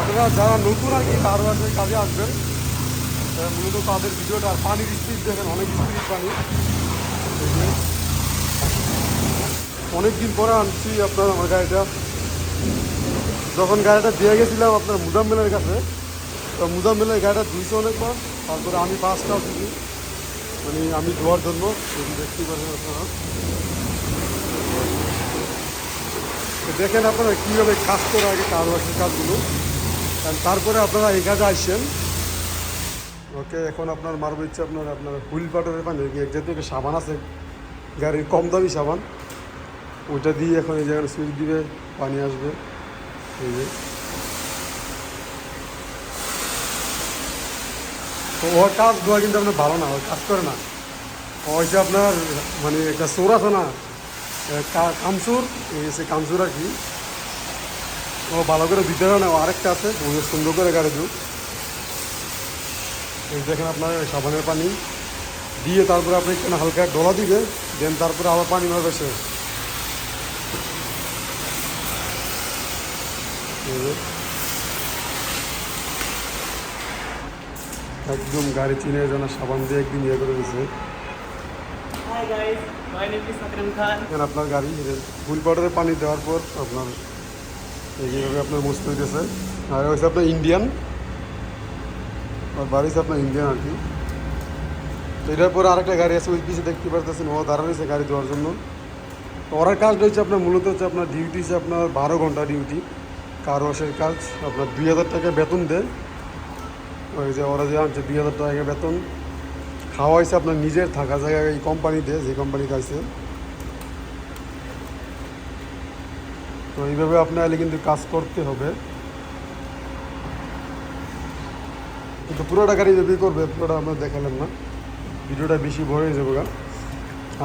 আপনারা যারা নতুন আর কি কারও আছে কাজে আসবেন। মূলত তাদের ভিডিওটা আর পানির স্পিড দেখেন, অনেক স্পিড পানি। অনেকদিন পরে আনছি আপনার আমার গাড়িটা। যখন গাড়িটা দিয়ে গেছিলাম আপনার মুজাম্মেলের কাছে, তো মুজাম্মেলের গাড়িটা ধুইছে অনেকবার। তারপরে আমি পাঁচটা দিদি মানে আমি ধোয়ার জন্য, যদি দেখতে পারেন আপনারা। দেখেন আপনারা কীভাবে কাজ করে আগে কার বাসের কাজগুলো তারপরে আপনারা এই কাজে আসছেন ওকে, এখন আপনার মারবো ইচ্ছে আপনার আপনার হুইল পাটারের পানি। যেহেতু একটা সাবান আছে, গাড়ির কম দামি সাবান। ওইটা দিয়ে এখন এই জায়গায় সুইচ দিবে, পানি আসবে। এই যে। তো ওর কাজ দেওয়া কিন্তু আপনার ভালো না ওর কাজ করে না। ও হচ্ছে আপনার মানে একটা চোর আছে না কামসুর এই সে কামসুর আর কি। ও ভালো করে দিতে হবে না আরেকটা আছে সুন্দর করে গাড়ি দু এই দেখেন আপনার সাবানের পানি। দিয়ে তারপরে আপনি একটু হালকা ডলা দিবে দেন তারপরে আবার পানি মারবে শেষ একদম গাড়ি চিনে যেন সাবান দিয়ে একদিন ইয়ে করে দিয়েছে. এখানে আপনার গাড়ি ফুল পাউডারে পানি দেওয়ার পর আপনার এইভাবে আপনার মুছতে হইতেছে। আর হচ্ছে আপনার ইন্ডিয়ান আর আপনার ইন্ডিয়ান আর কি। তো এটার পরে আরেকটা গাড়ি আছে, ওই পিছিয়ে দেখতে পারতেছেন, ও দাঁড়ানিছে গাড়ি দেওয়ার জন্য। ওরার কাজটা হচ্ছে আপনার, মূলত হচ্ছে আপনার ডিউটি হচ্ছে আপনার বারো ঘণ্টা ডিউটি কার ওয়াশের কাজ, আপনার দুই হাজার টাকা বেতন দেয়। ওই যে ওরা যে আনছে দুই হাজার টাকা বেতন। খাওয়া হয়েছে আপনার নিজের থাকা জায়গায় এই কোম্পানিতে যে কোম্পানিতে আছে তো এইভাবে আপনার এলে কিন্তু কাজ করতে হবে। কিন্তু পুরোটা গাড়ি যদি করবে, পুরোটা আমরা দেখালাম না। ভিডিওটা বেশি বড় হয়ে যাবে।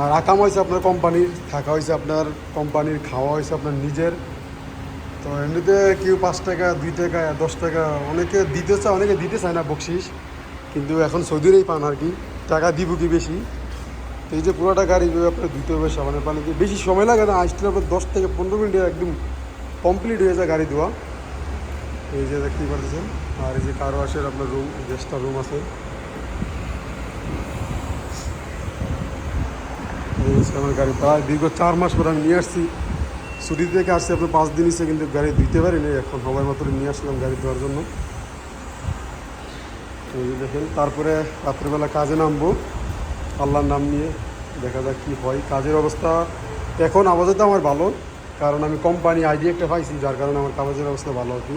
আর আকাম হয়েছে আপনার কোম্পানির, থাকা হয়েছে আপনার কোম্পানির, খাওয়া হয়েছে আপনার নিজের। তো এমনিতে কেউ পাঁচ টাকা, দুই টাকা, দশ টাকা, অনেকে দিতে চায়, অনেকে দিতে চায় না বকশিস। কিন্তু এখন সৌদিরেই পান আর কি, টাকা দিব কি বেশি? এই যে পুরোটা গাড়ি এভাবে আপনার ধুতে হবে সাবানের পানি দিয়ে। বেশি সময় লাগে না, আসলে আপনার দশ থেকে পনেরো মিনিটে একদম কমপ্লিট হয়ে যায় গাড়ি ধোয়া। এই যে দেখতেই পারতেছেন, আর এই যে কার ওয়াশের আপনার রুম গেস্টার রুম আছে। আমার গাড়ি, প্রায় দীর্ঘ চার মাস পরে আমি নিয়ে আসছি। ছুটি থেকে আসছি আপনার পাঁচ দিন এসে কিন্তু গাড়ি ধুইতে পারিনি। এখন সময় মতো নিয়ে আসলাম গাড়ি ধোয়ার জন্য। দেখেন, তারপরে রাত্রেবেলা কাজে নামবো। আল্লাহর নাম নিয়ে দেখা যাক কী হয়। কাজের অবস্থা এখন আপাতত আমার ভালো, কারণ আমি কোম্পানি আইডি একটা পাইছি, যার কারণে আমার কাগজের অবস্থা ভালো আর কি।